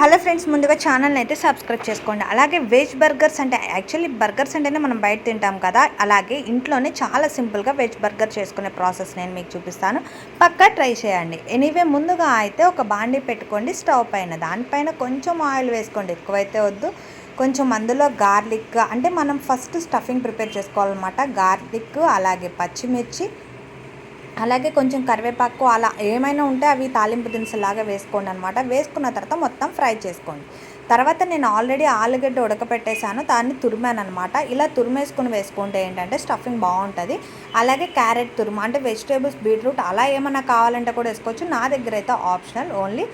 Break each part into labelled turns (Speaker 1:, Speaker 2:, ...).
Speaker 1: Hello friends ముందుగా ఛానల్ని అయితే సబ్స్క్రైబ్ చేసుకోండి. అలాగే వెజ్ బర్గర్స్ అంటే యాక్చువల్లీ బర్గర్స్ అంటేనే మనం బయట తింటాం కదా. అలాగే ఇంట్లోనే చాలా సింపుల్గా వెజ్ బర్గర్ చేసుకునే ప్రాసెస్ నేను మీకు చూపిస్తాను. పక్కా ట్రై చేయండి. ఎనీవే ముందుగా అయితే ఒక బాండీ పెట్టుకోండి స్టవ్ పైన. దానిపైన కొంచెం ఆయిల్ వేసుకోండి ఎక్కువైతే వద్దు. కొంచెం అందులో గార్లిక్ అంటే మనం ఫస్ట్ స్టఫింగ్ ప్రిపేర్ చేసుకోవాలన్నమాట. గార్లిక్ అలాగే పచ్చిమిర్చి అలాగే కొంచెం కరివేపాకు అలా ఏమైనా ఉంటే అవి తాలింపు దినుసులాగా వేసుకోండి అనమాట వేసుకున్న తర్వాత మొత్తం ఫ్రై చేసుకోండి. తర్వాత నేను ఆల్రెడీ ఆలుగడ్డ ఉడకపెట్టేశాను దాన్ని తురిమాను అనమాట ఇలా తురిమేసుకుని వేసుకుంటే ఏంటంటే స్టఫింగ్ బాగుంటుంది. అలాగే క్యారెట్ తురుమ అంటే వెజిటేబుల్స్ బీట్రూట్ అలా ఏమైనా కావాలంటే కూడా వేసుకోవచ్చు. నా దగ్గర అయితే ఆప్షనల్ ఓన్లీ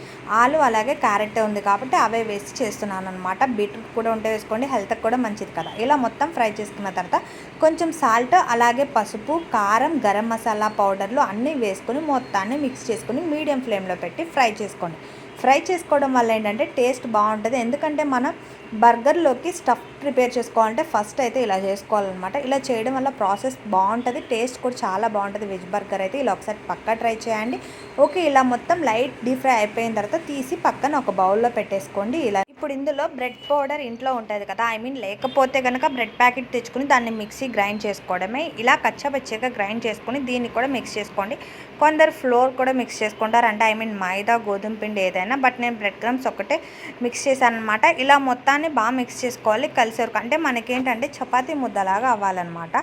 Speaker 1: ఆలు అలాగే క్యారెట్ ఉంది కాబట్టి అవే వేసి చేస్తున్నాను అనమాట బీట్రూట్ కూడా ఉంటే వేసుకోండి హెల్త్కి కూడా మంచిది కదా. ఇలా మొత్తం ఫ్రై చేసుకున్న తర్వాత కొంచెం సాల్ట్ అలాగే పసుపు కారం గరం మసాలా పౌడర్లు అన్నీ వేసుకొని మొత్తాన్ని మిక్స్ చేసుకొని మీడియం ఫ్లేమ్లో పెట్టి ఫ్రై చేసుకోండి. ఫ్రై చేసుకోవడం వల్ల ఏంటంటే టేస్ట్ బాగుంటుంది. ఎందుకంటే మనం బర్గర్లోకి స్టఫ్ ప్రిపేర్ చేసుకోవాలంటే ఫస్ట్ అయితే ఇలా చేసుకోవాలన్నమాట. ఇలా చేయడం వల్ల ప్రాసెస్ బాగుంటుంది టేస్ట్ కూడా చాలా బాగుంటుంది. వెజ్ బర్గర్ అయితే ఇలా ఒకసారి పక్కా ట్రై చేయండి. ఓకే ఇలా మొత్తం లైట్ డీప్ ఫ్రై అయిపోయిన తర్వాత తీసి పక్కన ఒక బౌల్లో పెట్టేసుకోండి. ఇలా ఇప్పుడు ఇందులో బ్రెడ్ పౌడర్ ఇంట్లో ఉంటుంది కదా. ఐ మీన్ లేకపోతే కనుక బ్రెడ్ ప్యాకెట్ తెచ్చుకుని దాన్ని మిక్సీ గ్రైండ్ చేసుకోవడమే. ఇలా కచ్చపచ్చగా గ్రైండ్ చేసుకుని దీన్ని కూడా మిక్స్ చేసుకోండి. కొందరు ఫ్లోర్ కూడా మిక్స్ చేసుకుంటారు. అంటే ఐ మీన్ మైదా గోధుమ పిండి ఏదైనా. బట్ నేను బ్రెడ్ క్రమ్స్ ఒకటే మిక్స్ చేశాను అనమాట ఇలా మొత్తాన్ని బాగా మిక్స్ చేసుకోవాలి. కలిసి వరకు అంటే మనకేంటంటే చపాతీ ముద్దలాగా అవ్వాలన్నమాట.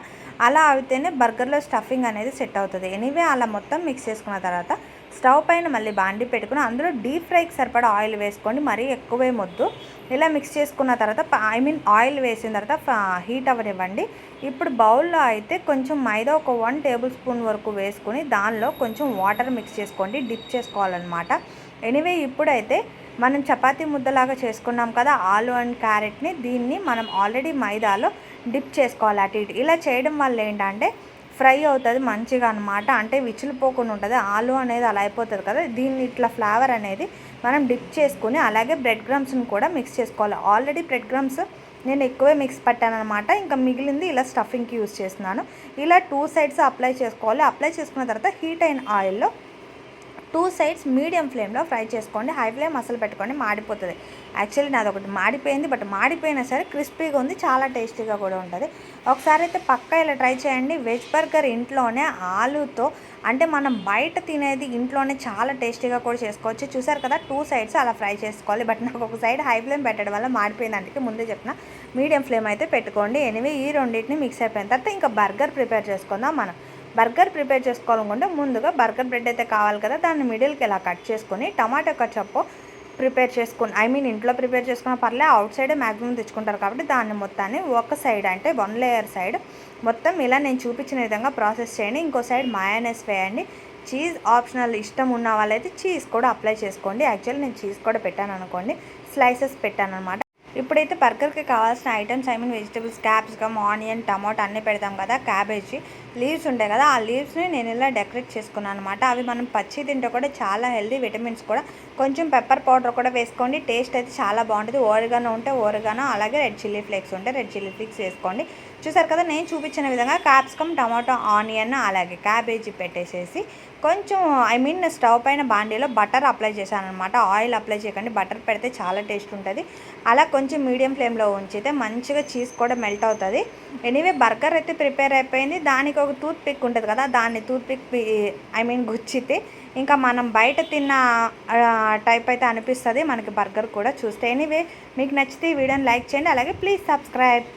Speaker 1: అలా అయితేనే బర్గర్లో స్టఫింగ్ అనేది సెట్ అవుతుంది. ఎనీవే అలా మొత్తం మిక్స్ చేసుకున్న తర్వాత స్టవ్ పైన మళ్ళీ బాండి పెట్టుకుని అందులో డీప్ ఫ్రైకి సరిపడా ఆయిల్ వేసుకోండి. మరీ ఎక్కువే మొద్దు ఇలా మిక్స్ చేసుకున్న తర్వాత ఐ మీన్ ఆయిల్ వేసిన తర్వాత హీట్ అవ్వనివ్వండి. ఇప్పుడు బౌల్లో అయితే కొంచెం మైదా ఒక వన్ టేబుల్ స్పూన్ వరకు వేసుకొని దానిలో కొంచెం వాటర్ మిక్స్ చేసుకోండి. డిప్ చేసుకోవాలన్నమాట. ఎనీవే ఇప్పుడైతే మనం చపాతీ ముద్దలాగా చేసుకున్నాం కదా ఆలు అండ్ క్యారెట్ని దీన్ని మనం ఆల్రెడీ మైదాలో డిప్ చేసుకోవాలి అటు ఇటు. ఇలా చేయడం వల్ల ఏంటంటే ఫ్రై అవుతుంది మంచిగా అనమాట అంటే విచిలిపోకుండా ఉంటుంది. ఆలు అనేది అలా అయిపోతుంది కదా. దీన్ని ఇట్లా ఫ్లేవర్ అనేది మనం డిప్ చేసుకుని అలాగే బ్రెడ్ క్రమ్స్ని కూడా మిక్స్ చేసుకోవాలి. ఆల్రెడీ బ్రెడ్ గ్రమ్స్ నేను ఎక్కువే మిక్స్ పట్టాను అనమాట ఇంకా మిగిలింది ఇలా స్టఫింగ్కి యూస్ చేస్తున్నాను. ఇలా టూ సైడ్స్ అప్లై చేసుకోవాలి. అప్లై చేసుకున్న తర్వాత హీట్ అయిన ఆయిల్లో టూ సైడ్స్ మీడియం ఫ్లేమ్లో ఫ్రై చేసుకోండి. హై ఫ్లేమ్ అసలు పెట్టుకోండి మాడిపోతుంది. యాక్చువల్లీ నాది ఒకటి మాడిపోయింది బట్ మాడిపోయినా సరే క్రిస్పీగా ఉంది చాలా టేస్టీగా కూడా ఉంటుంది. ఒకసారి అయితే పక్కా ఇలా ట్రై చేయండి. వెజ్ బర్గర్ ఇంట్లోనే ఆలుతో అంటే మనం బయట తినేది ఇంట్లోనే చాలా టేస్టీగా కూడా చేసుకోవచ్చు. చూసారు కదా టూ సైడ్స్ అలా ఫ్రై చేసుకోవాలి. బట్ నాకు ఒక సైడ్ హై ఫ్లేమ్ పెట్టడం వల్ల మాడిపోయింది. అంటే ముందే చెప్పిన. మీడియం ఫ్లేమ్ అయితే పెట్టుకోండి. ఎనివే ఈ రెండింటిని మిక్స్ అయిపోయిన తర్వాత ఇంకా బర్గర్ ప్రిపేర్ చేసుకుందాం మనం. బర్గర్ ప్రిపేర్ చేసుకోవాలనుకుంటే ముందుగా బర్గర్ బ్రెడ్ అయితే కావాలి కదా. దాన్ని మిడిల్కి ఇలా కట్ చేసుకొని టమాటో కచ్చప్పు ప్రిపేర్ చేసుకుని ఐ మీన్ ఇంట్లో ప్రిపేర్ చేసుకున్న పర్లే అవుట్ సైడే మ్యాక్సిమం తెచ్చుకుంటారు కాబట్టి దాన్ని మొత్తాన్ని ఒక సైడ్ అంటే వన్ లేయర్ సైడ్ మొత్తం ఇలా నేను చూపించిన విధంగా ప్రాసెస్ చేయండి. ఇంకో సైడ్ మయోనైస్ వేయండి. చీజ్ ఆప్షనల్ ఇష్టం ఉన్న వాళ్ళైతే చీజ్ కూడా అప్లై చేసుకోండి. యాక్చువల్లీ నేను చీజ్ కూడా పెట్టాను అనుకోండి. స్లైసెస్ పెట్టాను అనమాట ఇప్పుడైతే బర్గర్కి కావాల్సిన items I mean vegetables capsicum onion tomato అన్నీ పెడతాం కదా క్యాబేజీ. లీవ్స్ ఉంటాయి కదా ఆ లీవ్స్ని నేను ఇలా డెకరేట్ చేసుకున్నాను అనమాట అవి మనం పచ్చి తింటే కూడా చాలా హెల్దీ విటమిన్స్ కూడా. కొంచెం పెప్పర్ పౌడర్ కూడా వేసుకోండి టేస్ట్ అయితే చాలా బాగుంటుంది. ఓరిగానో ఉంటే ఓరిగానో అలాగే రెడ్ చిల్లీ ఫ్లేక్స్ ఉంటే రెడ్ చిల్లీ ఫ్లేక్స్ వేసుకోండి. చూసారు కదా నేను చూపించిన విధంగా క్యాప్సికమ్ టమాటో ఆనియన్ అలాగే క్యాబేజీ పెట్టేసేసి కొంచెం ఐ మీన్ స్టవ్ పైన బాండీలో బటర్ అప్లై చేశాను అనమాట ఆయిల్ అప్లై చేయకండి బటర్ పెడితే చాలా టేస్ట్ ఉంటుంది. అలా కొంచెం కొంచెం మీడియం ఫ్లేమ్లో ఉంచితే మంచిగా చీజ్ కూడా మెల్ట్ అవుతుంది. ఎనీవే బర్గర్ అయితే ప్రిపేర్ అయిపోయింది. దానికి ఒక టూత్ పిక్ ఉంటుంది కదా దాన్ని టూత్ పిక్ ఐ మీన్ గుచ్చితే ఇంకా మనం బయట తిన్న టైప్ అయితే అనిపిస్తుంది మనకి బర్గర్ కూడా చూస్తే. ఎనీవే మీకు నచ్చితే ఈ వీడియోని లైక్ చేయండి. అలాగే ప్లీజ్ సబ్స్క్రైబ్.